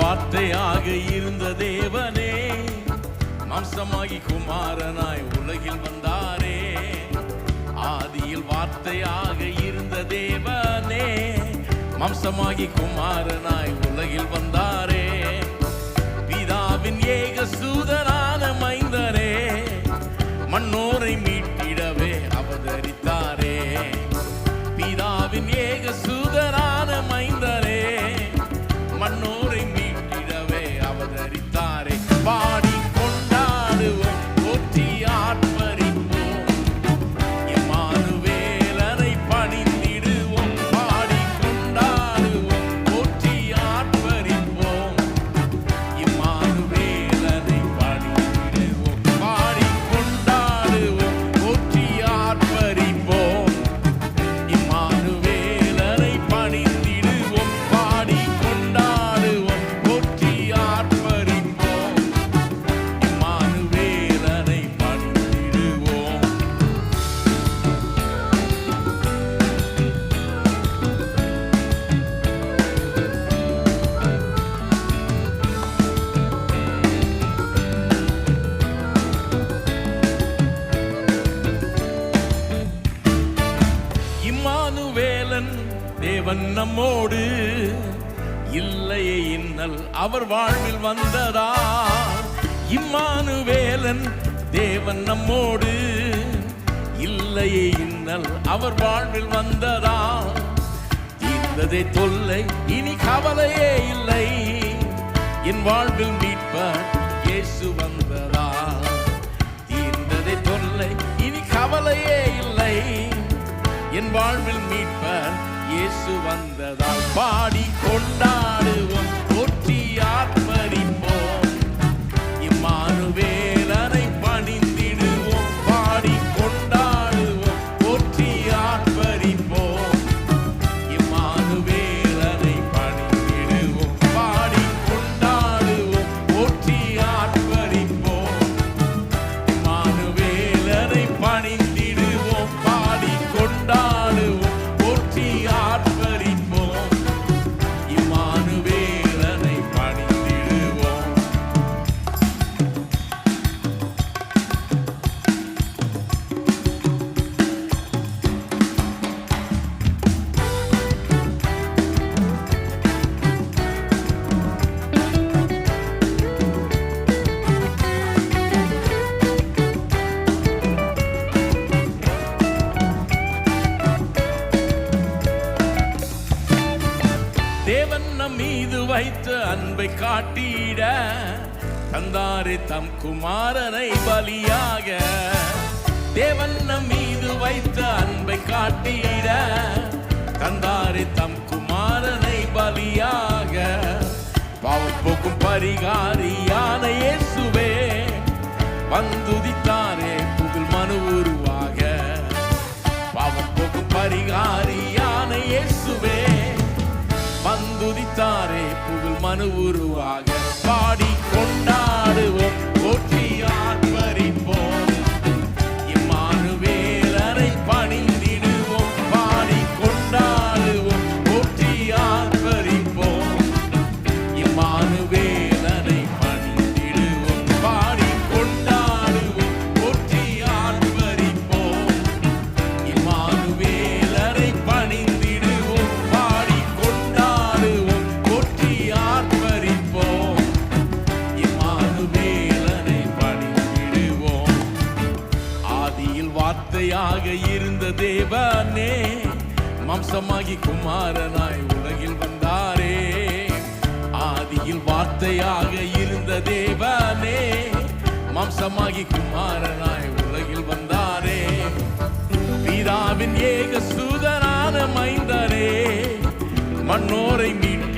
வார்த்தையாக இருந்த தேவனே மாம்சமாகி குமாரனாய் உலகில் வந்தாரே. ஆதியில் வார்த்தையாக இருந்த தேவனே மாம்சமாகி குமாரனாய் உலகில் வந்தார். தேவன் நம்மோடு இல்லையே இன்னல் அவர் வாழ்வில் வந்ததா? இம்மானுவேலன் தேவன் நம்மோடு இல்லையே இன்னல் அவர் வாழ்வில் வந்ததா? தீர்ந்ததே தொல்லை இனி கவலையே இல்லை. என் வாழ்வில் மீட்பர் இயேசு வந்ததா? தீர்ந்ததே தொல்லை இனி கவலையே இல்லை. என் வாழ்வில் மீட்பர் இயேசு வந்ததால் பாடி கொண்டாடுவோம். போற்றி ஆர்ப்பரிப்போம் மீது வைத்த அன்பை காட்டிட தந்தாரே தம் குமாரனை பலியாக. தேவன் மீது வைத்த அன்பை காட்டிட தந்தாரே தம் குமாரனை பலியாக. பாவம் போக்கும் பரிகாரியான இயேசுவே வந்துதித்தாரே வார்த்தையாக இருந்த தேவனே மாம்சமாகி குமாரனாய் உலகில் வந்தாரே. ஆதியில் வார்த்தையாக இருந்த தேவனே மாம்சமாகி குமாரனாய் உலகில் வந்தாரே. பிதாவின் ஏக சூதனான மைந்தரே மன்னோரை மீட்டிடவே